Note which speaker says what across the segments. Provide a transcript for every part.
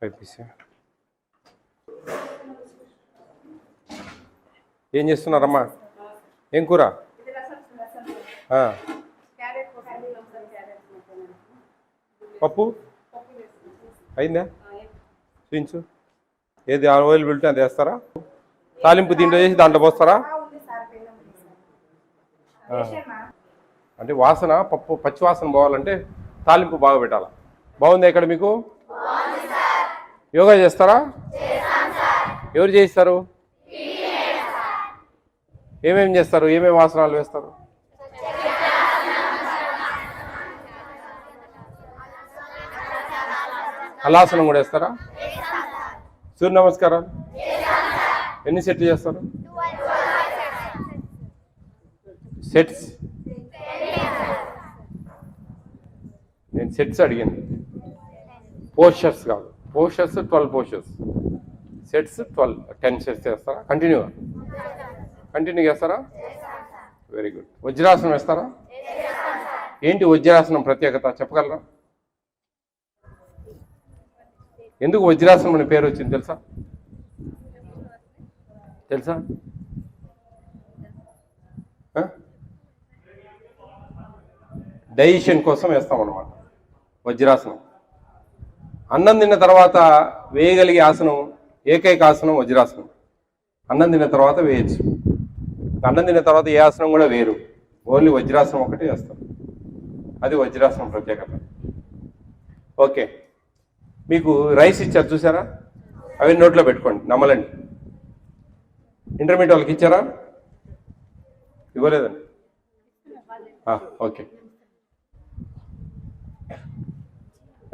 Speaker 1: పైపీసీ ఏం చేస్తున్నారమ్మా? ఏం కూర? పప్పు? అయిందా? చూపించు ఏది అవైలబిలిటీ అది వేస్తారా? తాలింపు దీంట్లో చేసి దాంట్లో పోస్తారా? అంటే వాసన పప్పు పచ్చి వాసన పోవాలంటే తాలింపు బాగా పెట్టాలా. బాగుందా ఇక్కడ మీకు? యోగా చేస్తారా? ఎవరు చేయిస్తారు? ఏమేమి చేస్తారు? ఏమేమి ఆసనాలు వేస్తారు? అలాసనం కూడా వేస్తారా? సూర్య నమస్కారం. ఎన్ని సెట్లు చేస్తారు? సెట్స్. నేను సెట్స్ అడిగింది పోస్చర్స్ కాదు. Postures twelve postures sets twelve. Ten sets చేస్తారా? కంటిన్యూ కంటిన్యూ చేస్తారా? వెరీ గుడ్ వజ్రాసనం వేస్తారా? ఏంటి వజ్రాసనం ప్రత్యేకత? చెప్పగలరా? ఎందుకు వజ్రాసనం అనే పేరు వచ్చింది తెలుసా? తెలుసా? డైజెషన్ కోసం వేస్తాం అనమాట వజ్రాసనం. అన్నం తిన్న తర్వాత వేయగలిగే ఆసనం ఏకైక ఆసనం వజ్రాసనం. అన్నం తిన్న తర్వాత వేయచ్చు. అన్నం తిన్న తర్వాత ఏ ఆసనం కూడా వేరు. ఓన్లీ వజ్రాసనం ఒకటి వేస్తాం అది వజ్రాసనం ప్రత్యేకత. ఓకే. మీకు రైస్ ఇచ్చారు చూసారా? అవి నోట్లో పెట్టుకోండి. నమ్మలండి ఇంటర్మీడియట్ వాళ్ళకి ఇచ్చారా? ఇవ్వలేదండి. ఓకే.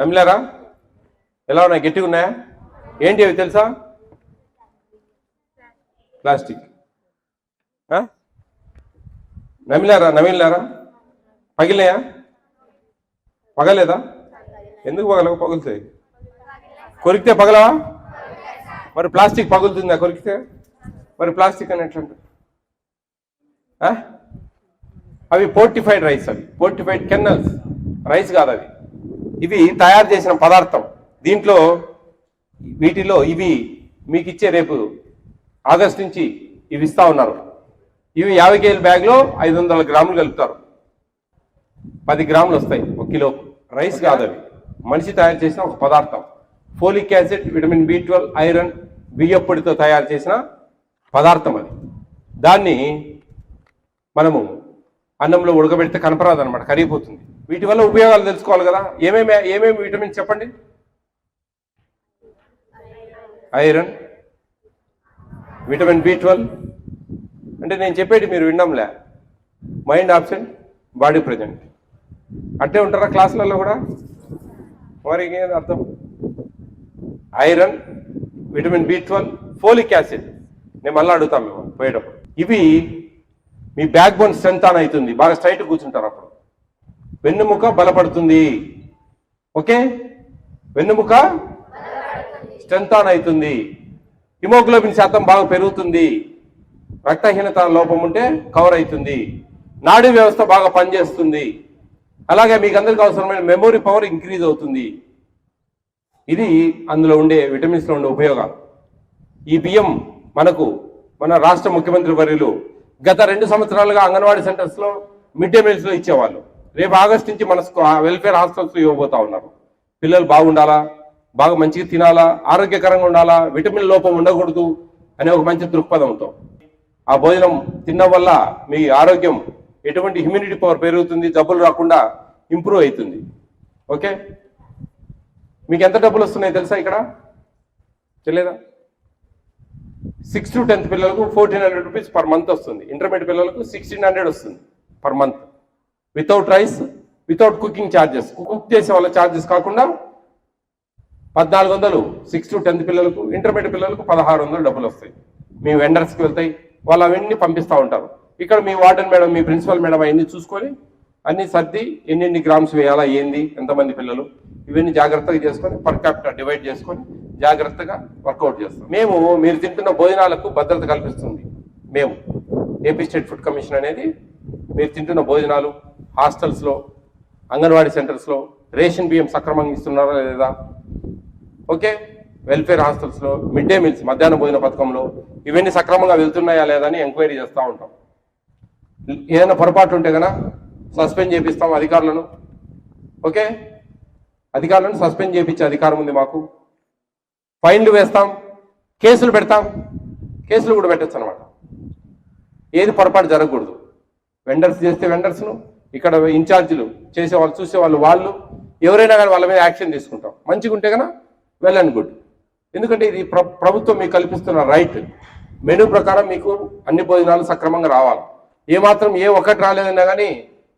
Speaker 1: నమ్మలేరా ఎలా ఉన్నాయి? గట్టిగా ఉన్నాయా? ఏంటి అవి తెలుసా? ప్లాస్టిక్. నమిలారా నమిలినారా? పగిలినాయా? పగలేదా? ఎందుకు పగలవు? పగులుతాయి. కొరికితే పగలవా? మరి ప్లాస్టిక్ పగులుతుందా కొరికితే? మరి ప్లాస్టిక్ అని అవి పోర్టిఫైడ్ రైస్ అవి. పోర్టిఫైడ్ కెన్నల్స్ రైస్ కాదు అవి. ఇవి తయారు చేసిన పదార్థం. దీంట్లో వీటిలో ఇవి మీకు ఇచ్చే రేపు ఆగస్ట్ నుంచి ఇవి ఇస్తా ఉన్నారు. ఇవి యాభై కేజీల బ్యాగ్లో ఐదు వందల గ్రాములు కలుపుతారు. పది గ్రాములు వస్తాయి ఒక కిలో. రైస్ కాదు అవి. మనిషి తయారు చేసిన ఒక పదార్థం. Folic acid vitamin B twelve iron బియ్యప్పొడితో తయారు చేసిన పదార్థం అది. దాన్ని మనము అన్నంలో ఉడకబెడితే కనపరాదు అనమాట కరిగిపోతుంది. వీటి వల్ల ఉపయోగాలు తెలుసుకోవాలి కదా. ఏమేమి ఏమేమి విటమిన్స్ చెప్పండి? Iron vitamin B twelve. అంటే నేను చెప్పేది మీరు విన్నాంలే. Mind absent body present. అట్టే ఉంటారా క్లాసులలో కూడా? మరి ఇంకేం అర్థం? Iron vitamin B twelve folic acid. నేను మళ్ళీ అడుగుతాను మేము పోయేటప్పుడు. ఇవి మీ బ్యాక్ బోన్ స్ట్రెంత్ ఆన్ అవుతుంది. బాగా స్ట్రైట్ కూర్చుంటారు అప్పుడు. వెన్నుముక బలపడుతుంది. ఓకే? వెన్నుముక స్ట్రెంత్ ఆన్ అవుతుంది. హిమోగ్లోబిన్ శాతం బాగా పెరుగుతుంది. రక్తహీనత లోపం ఉంటే కవర్ అవుతుంది. నాడీ వ్యవస్థ బాగా పనిచేస్తుంది. అలాగే మీకు అందరికి అవసరమైన మెమొరీ పవర్ ఇంక్రీజ్ అవుతుంది. ఇది అందులో ఉండే విటమిన్స్లో ఉండే ఉపయోగాలు. ఈ బియ్యం మనకు మన రాష్ట్ర ముఖ్యమంత్రి వర్యులు గత రెండు సంవత్సరాలుగా అంగన్వాడీ సెంటర్స్లో మిడ్ డే మీల్స్లో ఇచ్చేవాళ్ళు. రేపు ఆగస్ట్ నుంచి మన వెల్ఫేర్ హాస్టల్స్ ఇవ్వబోతా ఉన్నారు. పిల్లలు బాగుండాలా? బాగా మంచిగా తినాలా ఆరోగ్యకరంగా ఉండాలా విటమిన్ లోపం ఉండకూడదు అనే ఒక మంచి దృక్పథంతో. ఆ భోజనం తినడం వల్ల మీ ఆరోగ్యం ఎటువంటి హ్యూమినిటీ పవర్ పెరుగుతుంది జబ్బులు రాకుండా ఇంప్రూవ్ అవుతుంది. ఓకే? మీకు ఎంత డబ్బులు వస్తున్నాయి తెలుసా ఇక్కడ? తెలియదా సిక్స్ టు టెన్త్ పిల్లలకు fourteen hundred rupees per month వస్తుంది. ఇంటర్మీడియట్ పిల్లలకు సిక్స్టీన్ హండ్రెడ్ వస్తుంది per month without rice without cooking charges cook చేసే వాళ్ళ ఛార్జెస్ కాకుండా పద్నాలుగు వందలు సిక్స్ టు టెన్త్ పిల్లలకు ఇంటర్మీడియట్ పిల్లలకు పదహారు వందలు డబ్బులు వస్తాయి. మీ వెండర్స్కి వెళ్తాయి వాళ్ళు అవన్నీ పంపిస్తూ ఉంటారు. ఇక్కడ మీ వార్డెన్ మేడం మీ ప్రిన్సిపల్ మేడం అవన్నీ చూసుకొని అన్ని సర్ది ఎన్నెన్ని గ్రామ్స్ వేయాలా ఏంది ఎంతమంది పిల్లలు ఇవన్నీ జాగ్రత్తగా చేసుకొని పర్ క్యాపిటల్ డివైడ్ చేసుకొని జాగ్రత్తగా వర్కౌట్ చేస్తాం మేము మీరు తింటున్న భోజనాలకు భద్రత కల్పిస్తుంది. మేము ఏపీ స్టేట్ ఫుడ్ కమిషన్ అనేది మీరు తింటున్న భోజనాలు హాస్టల్స్లో అంగన్వాడీ సెంటర్స్లో రేషన్ బియ్యం సక్రమంగా ఇస్తున్నారా లేదా ఓకే? వెల్ఫేర్ హాస్టల్స్లో మిడ్ డే మీల్స్ మధ్యాహ్న భోజన పథకంలో ఇవన్నీ సక్రమంగా వెళ్తున్నాయా లేదా అని ఎంక్వైరీ చేస్తూ ఉంటాం. ఏదైనా పొరపాటు ఉంటే కనుక సస్పెండ్ చేపిస్తాం అధికారులను. ఓకే? అధికారులను సస్పెండ్ చేయించే అధికారం ఉంది మాకు. ఫైన్లు వేస్తాం కేసులు పెడతాం. కేసులు కూడా పెట్టచ్చు అనమాట ఏది పొరపాటు జరగకూడదు. వెండర్స్ చేస్తే వెండర్స్ను ఇక్కడ ఇన్ఛార్జీలు చేసే వాళ్ళు చూసే వాళ్ళు. వాళ్ళు ఎవరైనా కానీ వాళ్ళ మీద యాక్షన్ తీసుకుంటాం. మంచిగా ఉంటే కనుక వెల్ అండ్ గుడ్. ఎందుకంటే ఇది ప్ర ప్రభుత్వం మీకు కల్పిస్తున్న రైట్. మెనూ ప్రకారం మీకు అన్ని భోజనాలు సక్రమంగా రావాలి. ఏమాత్రం ఏ ఒక్కటి రాలేదన్నా కానీ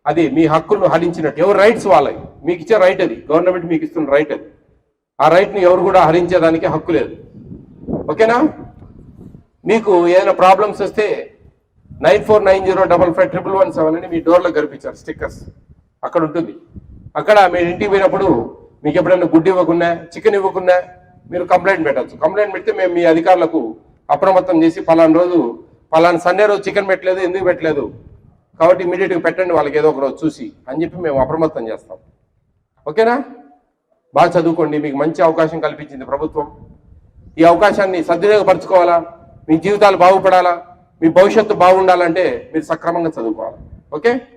Speaker 1: అది మీ హక్కులను హరించినట్టు. ఎవరు రైట్స్ వాళ్ళవి? మీకు ఇచ్చే రైట్ అది. గవర్నమెంట్ మీకు ఇస్తున్న రైట్ అది. ఆ రైట్ని ఎవరు కూడా హరించేదానికి హక్కు లేదు. ఓకేనా? మీకు ఏదైనా ప్రాబ్లమ్స్ వస్తే nine four nine zero double five triple one seven అని మీ డోర్లో కనిపించారు స్టిక్కర్స్. అక్కడ ఉంటుంది. అక్కడ మీరు ఇంటికి పోయినప్పుడు మీకు ఎప్పుడైనా గుడ్డు ఇవ్వకుండా చికెన్ ఇవ్వకుండా మీరు కంప్లైంట్ పెట్టచ్చు. కంప్లైంట్ పెడితే మేము మీ అధికారులకు అప్రమత్తం చేసి పలానా రోజు పలానా సండే రోజు చికెన్ పెట్టలేదు ఎందుకు పెట్టలేదు? కాబట్టి ఇమీడియట్గా పెట్టండి వాళ్ళకి ఏదో ఒక రోజు చూసి అని చెప్పి మేము అప్రమత్తం చేస్తాం. ఓకేనా? బాగా చదువుకోండి మీకు మంచి అవకాశం కల్పించింది ప్రభుత్వం. ఈ అవకాశాన్ని సద్వినియోగపరచుకోవాలా? మీ జీవితాలు బాగుపడాలా? మీ భవిష్యత్తు బాగుండాలంటే మీరు సక్రమంగా చదువుకోవాలి. ఓకే?